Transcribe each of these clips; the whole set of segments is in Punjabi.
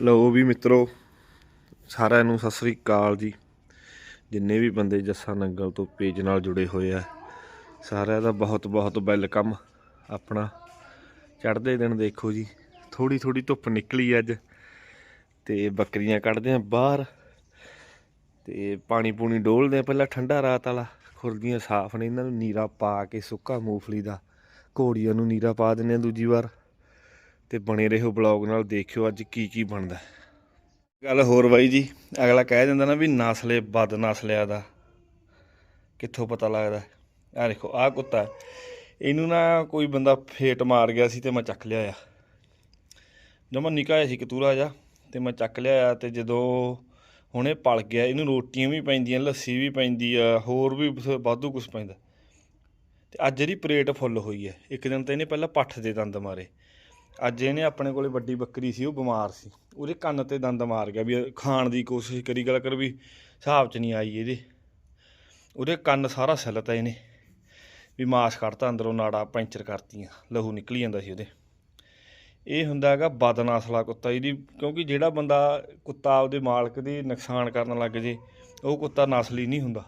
ਲਓ ਵੀ ਮਿੱਤਰੋ, ਸਾਰਿਆਂ ਨੂੰ ਸਤਿ ਸ੍ਰੀ ਅਕਾਲ ਜੀ। ਜਿੰਨੇ ਵੀ ਬੰਦੇ ਜੱਸਾ ਨੰਗਲ ਤੋਂ ਪੇਜ ਨਾਲ ਜੁੜੇ ਹੋਏ ਆ, ਸਾਰਿਆਂ ਦਾ ਬਹੁਤ ਬਹੁਤ ਵੈਲਕਮ। ਆਪਣਾ ਚੜ੍ਹਦੇ ਦਿਨ ਦੇਖੋ ਜੀ ਥੋੜੀ ਥੋੜੀ ਧੁੱਪ ਨਿਕਲੀ ਅੱਜ ਤੇ ਬੱਕਰੀਆਂ ਕੱਢਦੇ ਆ ਬਾਹਰ ਤੇ ਪਾਣੀ ਪੂਣੀ ਡੋਲਦੇ ਆ ਪਹਿਲਾਂ ਠੰਡਾ ਰਾਤ ਵਾਲਾ ਖੁਰਦੀਆਂ ਸਾਫ਼ ਨੇ, ਇਹਨਾਂ ਨੂੰ ਨੀਰਾ ਪਾ ਕੇ ਸੁੱਕਾ ਮੂੰਗਫਲੀ ਦਾ, ਘੋੜੀਆਂ ਨੂੰ ਨੀਰਾ ਪਾ ਦਿੰਦੇ ਆ ਦੂਜੀ ਵਾਰ। ਤੇ ਬਣੇ ਰਹੋ ਬਲੌਗ ਨਾਲ, ਦੇਖਿਓ ਅੱਜ ਕੀ ਕੀ ਬਣਦਾ। ਗੱਲ ਹੋਰ ਬਾਈ ਜੀ, ਅਗਲਾ ਕਹਿ ਦਿੰਦਾ ਨਾ ਵੀ ਨਸਲੇ ਬਦ ਨਸਲਿਆ ਦਾ, ਕਿੱਥੋਂ ਪਤਾ ਲੱਗਦਾ। ਆ ਦੇਖੋ, ਆਹ ਕੁੱਤਾ ਇਹਨੂੰ ਨਾ ਕੋਈ ਬੰਦਾ ਫੇਟ ਮਾਰ ਗਿਆ ਸੀ ਤੇ ਮੈਂ ਚੱਕ ਲਿਆ ਲਿਆਇਆ ਜਮਾ ਨਿਕਾਇਆ ਸੀ ਕਤੂਰਾ ਜਾ ਤੇ ਮੈਂ ਚੱਕ ਲਿਆਇਆ ਤੇ ਜਦੋਂ ਹੁਣ ਇਹ ਪਲ ਗਿਆ, ਇਹਨੂੰ ਰੋਟੀਆਂ ਵੀ ਪੈਂਦੀਆਂ, ਲੱਸੀ ਵੀ ਪੈਂਦੀ ਆ, ਹੋਰ ਵੀ ਵਾਧੂ ਕੁਝ ਪੈਂਦਾ। ਤੇ ਅੱਜ ਇਹਦੀ ਪਰੇਡ ਫੁੱਲ ਹੋਈ ਹੈ ਇੱਕ ਦਿਨ ਤਾਂ ਇਹਨੇ ਪਹਿਲਾਂ ਪੱਠ ਦੇ ਦੰਦ ਮਾਰੇ। ਅੱਜ ਇਹਨੇ ਆਪਣੇ ਕੋਲੇ ਵੱਡੀ ਬੱਕਰੀ ਸੀ, ਉਹ ਬਿਮਾਰ ਸੀ। ਉਹਦੇ ਕੰਨ ਤੇ ਦੰਦ ਮਾਰ ਗਿਆ ਵੀ ਖਾਣ ਦੀ ਕੋਸ਼ਿਸ਼ ਕਰੀ, ਗੱਲ ਕਰ ਵੀ ਹਿਸਾਬ 'ਚ ਨਹੀਂ ਆਈ ਇਹਦੇ। ਉਹਦੇ ਕੰਨ ਸਾਰਾ ਸਿਲਤਾ ਇਹਨੇ, ਵੀ ਮਾਸ ਕੱਢਤਾ, ਅੰਦਰੋਂ ਨਾੜਾ ਪੈਂਚਰ ਕਰਤੀਆਂ, ਲਹੂ ਨਿਕਲੀ ਜਾਂਦਾ ਸੀ ਉਹਦੇ। ਇਹ ਹੁੰਦਾ ਹੈਗਾ ਬਦਨਾਸਲਾ ਕੁੱਤਾ, ਇਹਦੀ ਕਿਉਂਕਿ ਜਿਹੜਾ ਬੰਦਾ ਕੁੱਤਾ ਆਪਦੇ ਮਾਲਕ ਦੇ ਨੁਕਸਾਨ ਕਰਨ ਲੱਗ ਜੇ, ਉਹ ਕੁੱਤਾ ਨਸਲੀ ਨਹੀਂ ਹੁੰਦਾ।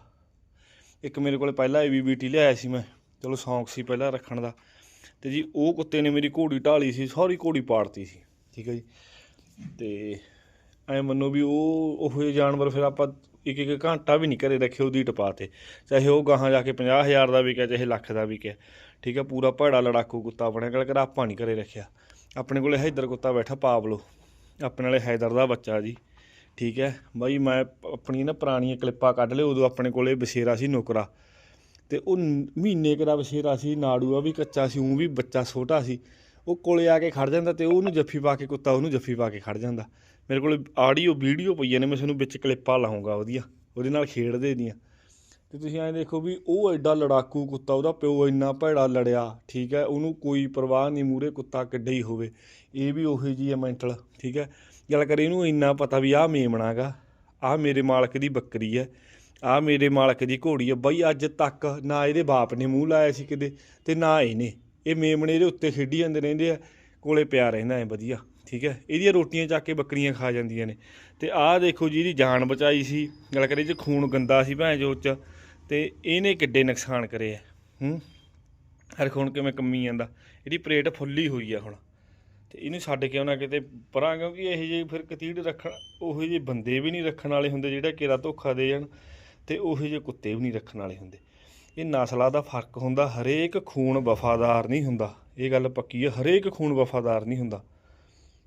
ਇੱਕ ਮੇਰੇ ਕੋਲੇ ਪਹਿਲਾਂ ਏਬੀਬੀਟੀ ਲਿਆਇਆ ਸੀ ਮੈਂ, ਚਲੋ ਸ਼ੌਂਕ ਸੀ ਪਹਿਲਾਂ ਰੱਖਣ ਦਾ। ਤੇ ਜੀ ਉਹ ਕੁੱਤੇ ਨੇ ਮੇਰੀ ਘੋੜੀ ਢਾਲੀ ਸੀ, ਸਾਰੀ ਘੋੜੀ ਪਾੜਤੀ ਸੀ, ਠੀਕ ਹੈ ਜੀ। ਤੇ ਐ ਮੰਨੋ ਵੀ ਉਹ, ਉਹੋ ਜਿਹੇ ਜਾਨਵਰ ਫਿਰ ਆਪਾਂ ਇੱਕ ਇੱਕ ਘੰਟਾ ਵੀ ਨਹੀਂ ਘਰੇ ਰੱਖੇ ਉਹਦੀ ਟਪਾਤੇ ਚਾਹੇ ਉਹ ਗਾਹਾਂ ਜਾ ਕੇ 50000 ਦਾ ਵਿਕਿਆ ਚਾਹੇ ਲੱਖ ਦਾ ਵਿਕਿਆ ਠੀਕ ਹੈ, ਪੂਰਾ ਭੜਾ ਲੜਾਕੂ ਕੁੱਤਾ ਬਣਿਆ ਗੱਲ ਕਰ ਆਪਾਂ ਨਹੀਂ ਘਰੇ ਰੱਖਿਆ। ਆਪਣੇ ਕੋਲ ਹੈਦਰ ਕੁੱਤਾ ਬੈਠਾ ਪਾਵਲੋ ਆਪਣੇ ਵਾਲੇ ਹੈਦਰ ਦਾ ਬੱਚਾ ਜੀ, ਠੀਕ ਹੈ। ਬਾਈ ਮੈਂ ਆਪਣੀ ਨਾ ਪੁਰਾਣੀਆਂ ਕਲਿੱਪਾਂ ਕੱਢ ਲਿਓ ਉਦੋਂ ਆਪਣੇ ਕੋਲੇ ਬਸ਼ੇਰਾ ਸੀ, ਨੁਕਰਾ। ਤੇ ਉਹ ਮਹੀਨੇ ਕੁ ਦਾ ਬਸ਼ੇਰਾ ਸੀ ਨਾੜੂਆ ਵੀ ਕੱਚਾ ਸੀ ਉਹ ਵੀ ਬੱਚਾ ਛੋਟਾ ਸੀ। ਉਹ ਕੋਲੇ ਆ ਕੇ ਖੜ ਜਾਂਦਾ ਤੇ ਉਹਨੂੰ ਜੱਫੀ ਪਾ ਕੇ ਕੁੱਤਾ ਉਹਨੂੰ ਜੱਫੀ ਪਾ ਕੇ ਖੜ ਜਾਂਦਾ। ਮੇਰੇ ਕੋਲ ਆਡੀਓ, ਵੀਡੀਓ ਪਈਆਂ ਨੇ, ਮੈਂ ਤੁਹਾਨੂੰ ਵਿੱਚ ਕਲਿੱਪਾਂ ਲਾਉਂਗਾ ਉਹਦੀਆਂ, ਉਹਦੇ ਨਾਲ ਖੇਡਦੇ ਦੀਆਂ। ਤੇ ਤੁਸੀਂ ਐਂ ਦੇਖੋ ਵੀ ਉਹ ਐਡਾ ਲੜਾਕੂ ਕੁੱਤਾ, ਉਹਦਾ ਪਿਓ ਇੰਨਾ ਭੈੜਾ ਲੜਿਆ, ਠੀਕ ਹੈ, ਉਹਨੂੰ ਕੋਈ ਪਰਵਾਹ ਨਹੀਂ ਮੂਰੇ ਕੁੱਤਾ ਕਿੱਡਾ ਹੀ ਹੋਵੇ। ਇਹ ਵੀ ਉਹੀ ਜੀ ਹੈ ਮੈਂਟਲ ਠੀਕ ਹੈ। ਗੱਲ ਕਰੇ ਇਹਨੂੰ ਇੰਨਾ ਪਤਾ ਵੀ ਆਹ ਮੇਮਣਾਗਾ, ਆਹ ਮੇਰੇ ਮਾਲਕ ਦੀ ਬੱਕਰੀ ਹੈ। ਆਹ ਮੇਰੇ ਮਾਲਕ ਦੀ ਘੋੜੀ ਆ, ਬਈ ਅੱਜ ਤੱਕ ਨਾ ਇਹਦੇ ਬਾਪ ਨੇ ਮੂੰਹ ਲਾਇਆ ਸੀ ਕਿਤੇ ਤੇ ਨਾ ਇਹਨੇ। ਇਹ ਮੇਮਣੇ ਦੇ ਉੱਤੇ ਖੇਡੀ ਜਾਂਦੇ ਰਹਿੰਦੇ ਆ, ਕੋਲੇ ਪਿਆ ਰਹਿੰਦਾ ਹੈ ਵਧੀਆ, ਠੀਕ ਹੈ? ਇਹਦੀਆਂ ਰੋਟੀਆਂ ਚੱਕ ਕੇ ਬੱਕਰੀਆਂ ਖਾ ਜਾਂਦੀਆਂ ਨੇ। ਤੇ ਆਹ ਦੇਖੋ ਜੀ, ਇਹਦੀ ਜਾਨ ਬਚਾਈ ਸੀ ਗੱਲ ਕਰੇ ਜੇ ਖੂਨ ਗੰਦਾ ਸੀ ਭੈਣ ਜੋ ਚ ਤੇ ਇਹਨੇ ਕਿੱਡੇ ਨੁਕਸਾਨ ਕਰੇ ਆ, ਹੂੰ? ਹਰ ਖੂਨ ਕਿਵੇਂ ਕੰਮੀ ਜਾਂਦਾ? ਇਹਦੀ ਪਲੇਟ ਫੁੱਲੀ ਹੋਈ ਆ ਹੁਣ। ਤੇ ਇਹਨੂੰ ਛੱਡ ਕੇ ਆਉਣਾ ਕਿਤੇ ਪਰਾਂ, ਕਿਉਂਕਿ ਇਹ ਜਿਹੇ ਫਿਰ ਕਤੀੜ ਰੱਖਣ, ਉਹੋ ਜਿਹੇ ਬੰਦੇ ਵੀ ਨਹੀਂ ਰੱਖਣ ਵਾਲੇ ਹੁੰਦੇ ਜਿਹੜਾ ਕਿਰਾ ਧੋਖਾ ਦੇ ਜਾਣ। ਤੇ ਉਹੋ ਜਿਹੇ ਕੁੱਤੇ ਵੀ ਨਹੀਂ ਰੱਖਣ ਵਾਲੇ ਹੁੰਦੇ। ਇਹ ਨਸਲਾਂ ਦਾ ਫ਼ਰਕ ਹੁੰਦਾ, ਹਰੇਕ ਖੂਨ ਵਫਾਦਾਰ ਨਹੀਂ ਹੁੰਦਾ। ਇਹ ਗੱਲ ਪੱਕੀ ਹੈ ਹਰੇਕ ਖੂਨ ਵਫਾਦਾਰ ਨਹੀਂ ਹੁੰਦਾ।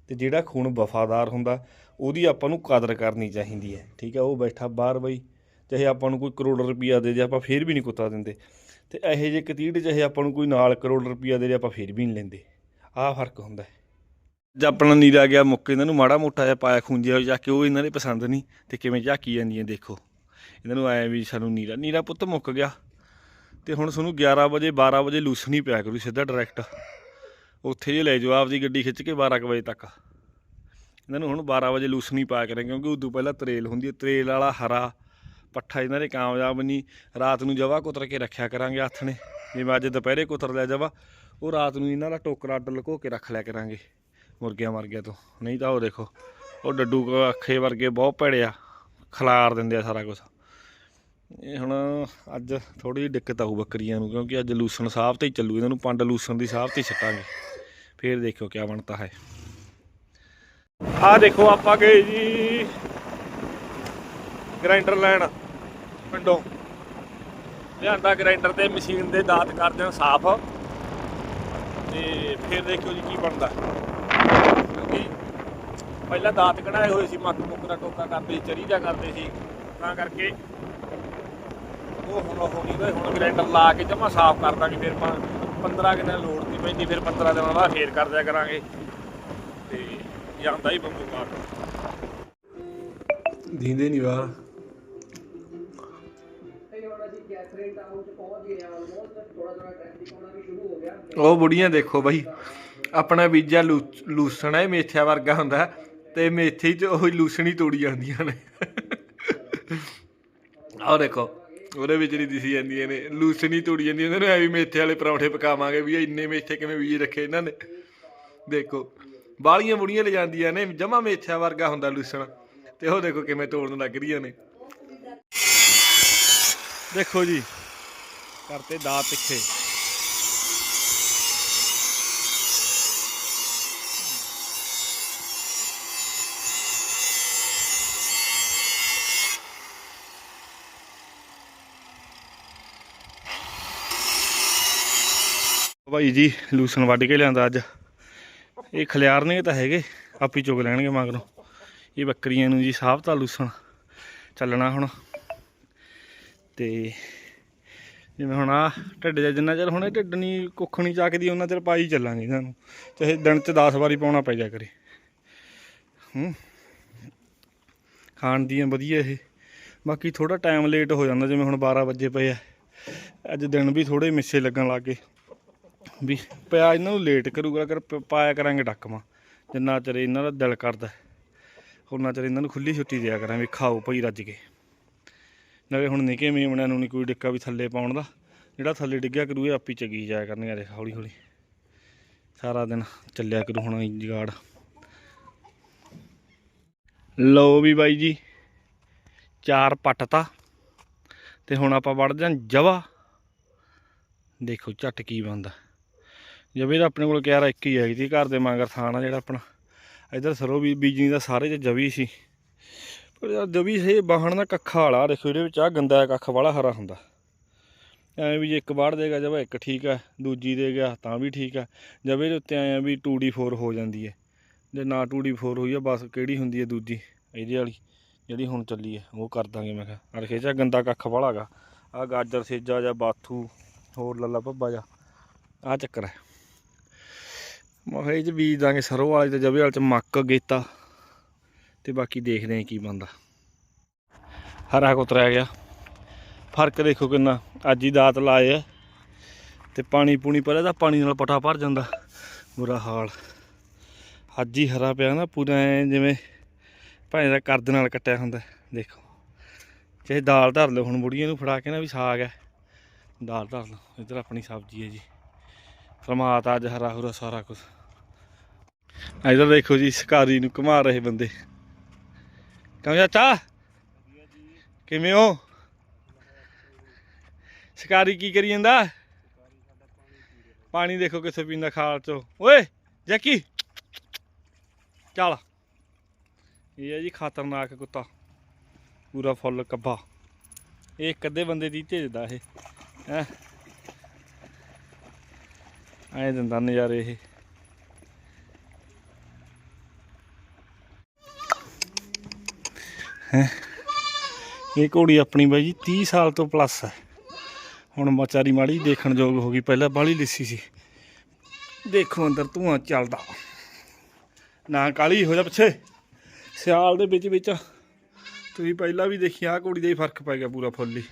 ਤੇ ਜਿਹੜਾ ਖੂਨ ਵਫਾਦਾਰ ਹੁੰਦਾ, ਉਹਦੀ ਆਪਾਂ ਨੂੰ ਕਦਰ ਕਰਨੀ ਚਾਹੀਦੀ ਹੈ, ਠੀਕ ਹੈ ਉਹ ਬੈਠਾ ਬਾਹਰ ਬਈ, ਚਾਹੇ ਆਪਾਂ ਨੂੰ ਕੋਈ ਕਰੋੜ ਰੁਪਈਆ ਦੇ ਦੇ, ਆਪਾਂ ਫੇਰ ਵੀ ਨਹੀਂ ਕੁੱਤਾ ਦਿੰਦੇ। ਤੇ ਇਹੋ ਜਿਹੇ ਕਤੀੜ, ਚਾਹੇ ਆਪਾਂ ਨੂੰ ਕੋਈ ਨਾਲ ਕਰੋੜ ਰੁਪਈਆ ਦੇ ਦੇ, ਆਪਾਂ ਫੇਰ ਵੀ ਨਹੀਂ ਲੈਂਦੇ। ਆਹ ਫ਼ਰਕ ਹੁੰਦਾ ਹੈ। ਜਦ ਆਪਣਾ ਨੀਰਾ ਗਿਆ ਮੁੱਕੇ, ਇਹਨਾਂ ਨੂੰ ਮਾੜਾ ਮੋਟਾ ਜਿਹਾ ਪਾਇਆ ਖੁੰਝਿਆ ਜਾ ਕੇ ਉਹ ਇਹਨਾਂ ਦੇ ਪਸੰਦ ਨਹੀਂ, ਤੇ ਕਿਵੇਂ ਝਾਕੀ ਜਾਂਦੀਆਂ, ਦੇਖੋ। ਇਹਨਾਂ ਨੂੰ ਆਇਆ ਵੀ ਸਾਨੂੰ ਨੀਰਾ ਨੀਰਾ ਪੁੱਤ ਮੁੱਕ ਗਿਆ। ਤੇ ਹੁਣ ਤੁਹਾਨੂੰ 11 ਵਜੇ 12 ਵਜੇ ਲੂਸਣੀ ਪਿਆ ਕਰੂ ਸਿੱਧਾ ਡਾਇਰੈਕਟ ਉੱਥੇ ਜੇ ਲੈ ਜਾਓ, ਆਪਦੀ ਗੱਡੀ ਖਿੱਚ ਕੇ 12 ਕੁ ਵਜੇ ਤੱਕ। ਇਹਨਾਂ ਨੂੰ ਹੁਣ 12 ਵਜੇ ਲੂਸਣੀ ਪਾਇਆ ਕਰਾਂਗੇ ਕਿਉਂਕਿ ਉਦੋਂ ਪਹਿਲਾਂ ਤਰੇਲ ਹੁੰਦੀ ਹੈ, ਤਰੇਲ ਵਾਲਾ ਹਰਾ ਪੱਠਾ ਇਹਨਾਂ ਦੇ ਕਾਮਯਾਬ ਨਹੀਂ। ਰਾਤ ਨੂੰ ਜਵਾ ਕੁਤਰ ਕੇ ਰੱਖਿਆ ਕਰਾਂਗੇ ਹੱਥ ਨੇ। ਜਿਵੇਂ ਅੱਜ ਦੁਪਹਿਰੇ ਕੁਤਰ ਲਿਆ ਜਵਾ, ਉਹ ਰਾਤ ਨੂੰ ਇਹਨਾਂ ਦਾ ਟੋਕਰਾ ਅੱਡ ਲੁਕੋ ਕੇ ਰੱਖ ਲਿਆ ਕਰਾਂਗੇ। ਮੁਰਗਿਆਂ ਮਰਗਿਆਂ ਤੋਂ। ਨਹੀਂ ਤਾਂ ਉਹ ਦੇਖੋ, ਉਹ ਡੱਡੂ ਅੱਖੇ ਵਰਗੇ ਬਹੁਤ ਭੈੜੇ ਖਲਾਰ ਦਿੰਦੇ ਆ ਸਾਰਾ ਕੁਝ ਇਹ ਹੁਣ ਅੱਜ ਥੋੜੀ ਜਿਹੀ ਦਿੱਕਤ ਆਊ ਬੱਕਰੀਆਂ ਨੂੰ, ਕਿਉਂਕਿ ਅੱਜ ਲੂਸਣ ਸਾਹਬ ਤੇ ਹੀ ਚੱਲੂ, ਇਹਨਾਂ ਨੂੰ ਪੰਡ ਲੂਸਣ ਦੀ ਸਾਹਬ ਤੇ ਹੀ ਛੱਟਾਂਗੇ ਫੇਰ ਦੇਖਿਓ ਕੀ ਬਣਦਾ ਹੈ। ਆਹ ਦੇਖੋ ਆਪਾਂ ਗਏ ਜੀ ਗ੍ਰਾਈਂਡਰ ਲੈਣ ਪਿੰਡੋਂ। ਲਿਆਂਦਾ ਗ੍ਰਾਈਂਡਰ ਤੇ ਮਸ਼ੀਨ ਦੇ ਦਾਤ ਕਰਦੇ ਹਾਂ ਸਾਫ਼। ਤੇ ਫਿਰ ਦੇਖਿਓ ਜੀ ਕੀ ਬਣਦਾ। ਕਿਉਂਕਿ ਪਹਿਲਾਂ ਦਾਤ ਕਢਾਏ ਹੋਏ ਸੀ ਮੱਕ ਮੁੱਕ ਦਾ ਟੋਕਾ ਕਰਦੇ ਸੀ, ਚਰੀ ਜਾ ਕਰਦੇ ਸੀ, ਤਾਂ ਕਰਕੇ ਉਹ ਹੁਣ ਉਹ ਨਹੀਂ ਰਹੇ ਹੁਣ ਗ੍ਰਾਈਂਡਰ ਲਾ ਕੇ ਜਮਾ ਸਾਫ਼ ਕਰ ਦਾਂਗੇ, ਫਿਰ 15 ਦਿਨਾਂ ਲੋੜ ਨਹੀਂ ਪੈਂਦੀ, ਫਿਰ 15 ਦਿਨਾਂ ਬਾਅਦ ਫੇਰ ਕਰ ਦਿਆ ਕਰਾਂਗੇ। ਤੇ ਜਾਂਦਾ ਹੀ ਬੰਬੂ ਕਾਟ ਦੀਂਦੇ ਨਹੀਂ ਬਾਹਰ। ਉਹ ਬੁੜੀਆਂ ਦੇਖੋ ਬਾਈ, ਆਪਣਾ ਬੀਜਾ ਲੂ- ਲੂਸਣਾ ਹੈ, ਮੇਥਿਆ ਵਰਗਾ ਹੁੰਦਾ, ਤੇ ਮੇਥੀ ਚ ਉਹ ਲੂਸਣੀ ਤੋੜੀ ਜਾਂਦੀਆਂ ਨੇ। ਆਹ ਦੇਖੋ। ਉਹਦੇ ਵਿੱਚ ਨਹੀਂ ਦਿਸੀ ਜਾਂਦੀਆਂ ਨੇ, ਲੂਸਣੀ ਤੋੜੀ ਜਾਂਦੀ ਉਹਨਾਂ ਨੂੰ ਐ ਮੇਥੇ ਵਾਲੇ ਪਰੌਂਠੇ ਪਕਾਵਾਂਗੇ ਵੀ ਇੰਨੇ ਮੇਥੇ ਕਿਵੇਂ ਬੀਜ ਰੱਖੇ ਇਹਨਾਂ ਨੇ। ਦੇਖੋ ਬਾਲੀਆਂ ਬੁੜੀਆਂ ਲੈ ਜਾਂਦੀਆਂ ਨੇ, ਜਮਾ ਮੇਥਿਆ ਵਰਗਾ ਹੁੰਦਾ ਲੂਸਣ, ਤੇ ਉਹ ਦੇਖੋ ਕਿਵੇਂ ਤੋੜਨ ਲੱਗ ਰਹੀਆਂ ਨੇ। ਦੇਖੋ ਜੀ, ਕਰਤੇ ਦਾ ਤਿੱਖੇ ਭਾਈ ਜੀ, ਲੂਸਣ ਵੱਢ ਕੇ ਲਿਆਂਦਾ ਅੱਜ। ਇਹ ਖਲਿਆਰਨੇ ਤਾਂ ਹੈਗੇ, ਆਪੀ ਚੁਗ ਲੈਣਗੇ ਮਗਰੋਂ। ਇਹ ਬੱਕਰੀਆਂ ਨੂੰ ਜੀ ਸਾਹਬਤਾ ਲੂਸਣ ਚੱਲਣਾ ਹੁਣ। ਤੇ ਜਿਵੇਂ ਹੁਣ ਆ ਢਿੱਡ ਜਿਹਾ ਜਿੰਨਾ ਚਿਰ, ਹੁਣ ਇਹ ਢਿੱਡ ਨਹੀਂ, ਕੁੱਖ ਨਹੀਂ ਚੱਕਦੀ ਉਹਨਾਂ ਚਿਰ ਪਾਈ ਚੱਲਾਂਗੇ ਇਹਨਾਂ ਨੂੰ ਚਾਹੇ ਦਿਨ 'ਚ 10 ਵਾਰੀ ਪਾਉਣਾ ਪੈ ਜਾ ਕਰੇ। ਹੂੰ। ਖਾਣ ਦੀਆਂ ਵਧੀਆ ਇਹ। ਬਾਕੀ ਥੋੜਾ ਟਾਈਮ ਲੇਟ ਹੋ ਜਾਂਦਾ, ਜਿਵੇਂ ਹੁਣ 12 ਵਜੇ ਪਏ ਆ। ਅੱਜ ਦਿਨ ਵੀ ਥੋੜੇ ਮਿੱਸੇ ਲੱਗਣ ਲੱਗ ਗਏ। ਵੀ ਪਿਆ ਇਹਨਾਂ ਨੂੰ ਲੇਟ ਕਰੂਗਾ ਕਰ ਪਾਇਆ ਕਰਾਂਗੇ ਡੱਕਵਾਂ ਜਿੰਨਾ ਚਿਰ ਇਹਨਾਂ ਦਾ ਦਿਲ ਕਰਦਾ ਉਹਨਾਂ ਚਿਰ ਇਹਨਾਂ ਨੂੰ ਖੁੱਲੀ ਛੁੱਟੀ ਦਿਆ ਕਰਾਂ ਵੀ ਖਾਓ ਭਈ ਰੱਜ ਕੇ। ਨਾਲੇ ਹੁਣ ਨਿੱਕੇ ਮੇਮਣਿਆਂ ਨੂੰ ਨਹੀਂ ਕੋਈ ਡਿੱਕਾ ਵੀ ਥੱਲੇ ਪਾਉਣ ਦਾ। ਜਿਹੜਾ ਥੱਲੇ ਡਿੱਗਿਆ ਕਰੂ, ਇਹ ਆਪੀ ਚਗੀ ਜਾਇਆ ਕਰਨਗੇ, ਦੇਖ ਹੌਲੀ ਹੌਲੀ ਸਾਰਾ ਦਿਨ ਚੱਲਿਆ ਕਰੂ ਹੁਣ ਜਗਾੜ। ਲਓ ਵੀ ਬਾਈ ਜੀ, ਚਾਰ ਪੱਟਤਾ ਤੇ। ਹੁਣ ਆਪਾਂ ਵੜ ਜਾਂ ਜਵਾ। ਦੇਖੋ ਝੱਟ ਕੀ ਬੰਦਾ ਜਵੇ ਤਾਂ ਆਪਣੇ ਕੋਲ ਕਿਆਰਾ ਇੱਕ ਹੀ ਹੈਗੀ ਸੀ ਘਰ ਦੇ ਮਗਰ ਥਾਣਾ ਜਿਹੜਾ ਆਪਣਾ। ਇਧਰ ਸਰੋ ਵੀ ਬੀਜਣੀ ਦਾ ਸਾਰੇ ਚ ਜਵੀ ਸੀ। ਪਰ ਯਾਰ ਜਵੀ ਸੇ ਬਾਹਣ ਦਾ ਕੱਖਾ ਵਾਲਾ, ਦੇਖੋ ਇਹਦੇ ਵਿੱਚ ਆ ਗੰਦਾ ਕੱਖ ਵਾਲਾ ਹਰਾ ਹੁੰਦਾ। ਐਵੇਂ ਵੀ ਜੇ ਇੱਕ ਵਾੜ ਦੇਗਾ ਜਵਾ ਇੱਕ ਠੀਕ ਹੈ ਦੂਜੀ ਦੇ ਗਿਆ ਤਾਂ ਵੀ ਠੀਕ ਆ। ਜਵੇ ਦੇ ਉੱਤੇ ਆਇਆ ਵੀ 2D4 ਹੋ ਜਾਂਦੀ ਹੈ ਜੇ ਨਾ 2D4 ਹੋਈ ਆ, ਬਸ ਕਿਹੜੀ ਹੁੰਦੀ ਹੈ ਦੂਜੀ, ਇਹਦੇ ਵਾਲੀ, ਜਿਹੜੀ ਹੁਣ ਚੱਲੀ ਹੈ ਉਹ ਕਰ ਦਾਂਗੇ ਮੈਂ ਕਿਹਾ। ਅਰਖੇ ਚ ਗੰਦਾ ਕੱਖ ਵਾਲਾ ਗਾ ਆ ਗਾਜਰ, ਸੇਜਾ ਜਾਂ ਬਾਥੂ, ਹੋਰ ਲੱਲਾ ਭੱਬਾ ਜਾ ਆ ਚੱਕਰ ਹੈ ਮੈਂ ਕਿਹਾ ਇਹ ਚ ਬੀਜ ਦਾਂਗੇ ਸਰੋਂ ਵਾਲੇ ਤੇ ਜਵੇ ਵਾਲੇ ਚ ਮੱਕ ਗੇਤਾ। ਤੇ ਬਾਕੀ ਦੇਖਦੇ ਆਂ ਕੀ ਬੰਦਾ ਹਰਾ ਕੁਤਰਿਆ ਗਿਆ। ਫ਼ਰਕ ਦੇਖੋ ਕਿੰਨਾ। ਅੱਜ ਹੀ ਦਾਤ ਲਾਏ ਆ। ਤੇ ਪਾਣੀ ਪੂਣੀ ਪਹਿਲਾਂ ਤਾਂ ਪਾਣੀ ਨਾਲ ਪਟਾ ਭਰ ਜਾਂਦਾ। ਬੁਰਾ ਹਾਲ। ਅੱਜ ਹੀ ਹਰਾ ਪਿਆ ਨਾ, ਪੂਰਾ ਜਿਵੇਂ ਭਾਵੇਂ ਦਾ ਕਰਦ ਨਾਲ ਕੱਟਿਆ ਹੁੰਦਾ। ਦੇਖੋ। ਚਾਹੇ ਦਾਲ ਧਰ ਲਓ, ਹੁਣ ਬੁੜੀਆਂ ਨੂੰ ਫੜਾ ਕੇ ਨਾ ਵੀ ਸਾਗ ਹੈ ਦਾਲ ਧਰ ਲਓ, ਇੱਧਰ ਆਪਣੀ ਸਬਜ਼ੀ ਹੈ ਜੀ। ਫਰਮਾਤਾ ਅੱਜ ਹਰਾ ਹੁਰਾ ਸਾਰਾ ਕੁਝ ਇੱਧਰ ਦੇਖੋ ਜੀ, ਸ਼ਿਕਾਰੀ ਨੂੰ ਘੁਮਾ ਰਹੇ ਬੰਦੇ। ਕਹਾਂ ਚਾਚਾ? ਕਿਵੇਂ ਹੋ? ਸ਼ਿਕਾਰੀ ਕੀ ਕਰੀ ਜਾਂਦਾ? ਪਾਣੀ ਦੇਖੋ ਕਿੱਥੇ ਪੀਂਦਾ ਖਾਲ ਚੋਂ। ਓਏ, ਜੈਕੀ! ਚੱਲ। ਇਹ ਹੈ ਜੀ ਖਤਰਨਾਕ ਕੁੱਤਾ। ਪੂਰਾ ਫੁੱਲ ਕੱਬਾ। ਇਹ ਇੱਕ ਅੱਧੇ ਬੰਦੇ ਦੀ ਭੇਜਦਾ ਇਹ। ਹੈ? ਐ ਦਿੰਦਾ ਨਜ਼ਾਰੇ ਇਹ। ਇਹ ਘੋੜੀ ਆਪਣੀ ਬਾਈ ਜੀ 30 ਸਾਲ ਤੋਂ ਪਲੱਸ ਹੈ। ਹੁਣ ਵਿਚਾਰੀ ਮਾੜੀ ਦੇਖਣ ਯੋਗ ਹੋ ਗਈ। ਪਹਿਲਾਂ ਬਾਹਲੀ ਲਿੱਸੀ ਸੀ। ਦੇਖੋ ਅੰਦਰ ਧੂਆਂ ਚੱਲਦਾ। ਨਾ ਕਾਲੀ ਹੋ ਜਾ ਪਿੱਛੇ। ਸਿਆਲ ਦੇ ਵਿੱਚ ਵਿੱਚ। ਤੁਸੀਂ ਪਹਿਲਾਂ ਵੀ ਦੇਖਿਆ ਆਹ ਘੋੜੀ ਦਾ ਹੀ ਫ਼ਰਕ ਪੈ ਗਿਆ ਪੂਰਾ ਫੁੱਲੀ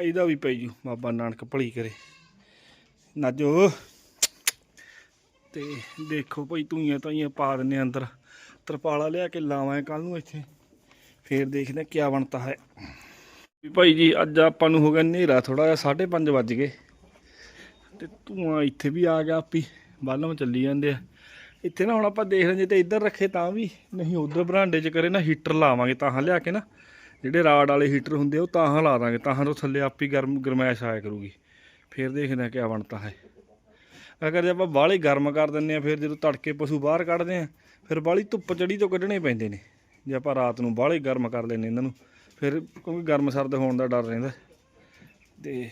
ਇਹਦਾ ਵੀ ਪੈ ਜੂ। ਬਾਬਾ ਨਾਨਕ ਭਲੀ ਕਰੇ। ਨਾਜੋ ਤੇ ਦੇਖੋ ਭਾਈ ਧੂਈਆਂ ਤਾਈਆਂ ਪਾ ਦਿੰਨੇ ਅੰਦਰ। ਤਰਪਾਲਾ ਲਿਆ ਕੇ ਲਾਵਾਂ ਕੱਲ ਨੂੰ ਇੱਥੇ। ਫੇਰ ਦੇਖਦੇ ਕੀ ਬਣਤਾ ਹੈ। ਵੀ ਭਾਈ ਜੀ ਅੱਜ ਆਪਾਂ ਨੂੰ ਹੋ ਗਿਆ ਹਨੇਰਾ ਥੋੜਾ ਜਿਹਾ 5:30 ਵੱਜ ਗਏ। ਤੇ ਧੂਆਂ ਇੱਥੇ ਵੀ ਆ ਗਿਆ ਆਪੀ ਬਾਲਮ ਚੱਲੀ ਜਾਂਦੇ ਆ। ਇੱਥੇ ਨਾ ਹੁਣ ਆਪਾਂ ਦੇਖ ਰਹੇ ਜੇ ਤੇ ਇੱਧਰ ਰੱਖੇ ਤਾਂ ਵੀ ਨਹੀਂ ਉਧਰ ਬਰਾਂਡੇ 'ਚ ਕਰੇ ਨਾ ਹੀਟਰ ਲਾਵਾਂਗੇ ਤਾਂ ਲਿਆ ਕੇ ਨਾ। ਜਿਹੜੇ ਰਾਡ ਵਾਲੇ ਹੀਟਰ ਹੁੰਦੇ ਆ, ਉਹ ਤਾਂ ਲਾ ਦਾਂਗੇ ਤਾਂ ਤੋਂ ਥੱਲੇ ਆਪੀ ਗਰਮ ਗਰਮੈਸ਼ ਆਇਆ ਕਰੂਗੀ। ਫਿਰ ਦੇਖਦੇ ਆ ਕੀ ਬਣਤਾ ਹੈ। ਅਗਰ ਜੇ ਆਪਾਂ ਬਾਹਲੇ ਗਰਮ ਕਰ ਦਿੰਨੇ ਆ ਫਿਰ ਜਦੋਂ ਤੜਕੇ ਪਸ਼ੂ ਬਾਹਰ ਕੱਢਦੇ ਆ ਫਿਰ ਬਾਹਲੀ ਧੁੱਪ ਚੜੀ ਤੋਂ ਕੱਢਣੇ ਪੈਂਦੇ ਨੇ। ਜੇ ਆਪਾਂ ਰਾਤ ਨੂੰ ਬਾਹਲੇ ਗਰਮ ਕਰ ਲੈਨੇ ਇਹਨਾਂ ਨੂੰ, ਫਿਰ ਕਿਉਂਕਿ ਗਰਮ ਸਰਦ ਹੋਣ ਦਾ ਡਰ ਰਹਿੰਦਾ। ਤੇ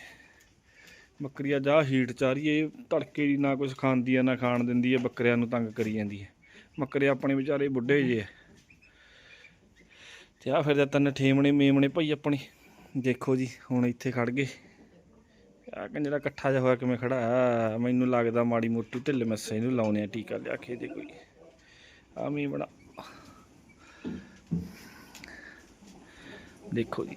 ਬੱਕਰੀਆਂ ਜਾ ਹੀਟ ਚਾਰੀ ਇਹ ਤੜਕੇ ਦੀ ਨਾ ਕੁਝ ਖਾਂਦੀ ਆ ਨਾ ਖਾਣ ਦਿੰਦੀ ਆ ਬੱਕਰਿਆਂ ਨੂੰ ਤੰਗ ਕਰੀ ਜਾਂਦੀ ਹੈ। ਬੱਕਰੇ ਆਪਣੇ ਵਿਚਾਰੇ ਬੁੱਢੇ ਜੇ ਆ। ਤੇ ਆ ਫਿਰ ਜਦ ਤਨ ਠੇਮਣੇ, ਮੇਮਣੇ, ਭਾਈ ਆਪਣੀ। ਦੇਖੋ ਜੀ, ਹੁਣ ਇੱਥੇ ਖੜ ਗਏ। ਆ ਕੰਜਰਾ ਇਕੱਠਾ ਜਿਹਾ ਹੋਇਆ ਕਿਵੇਂ ਖੜਾ ਮੈਨੂੰ ਲੱਗਦਾ ਮਾੜੀ ਮੋਟੀ ਢਿੱਲ ਮੱਸੇ ਨੂੰ ਲਾਉਣੇ ਆ, ਟੀਕਾ ਲਿਆ ਕੇ ਦੇ ਕੋਈ। ਆ ਮੀ ਬਣਾ ਦੇਖੋ ਜੀ।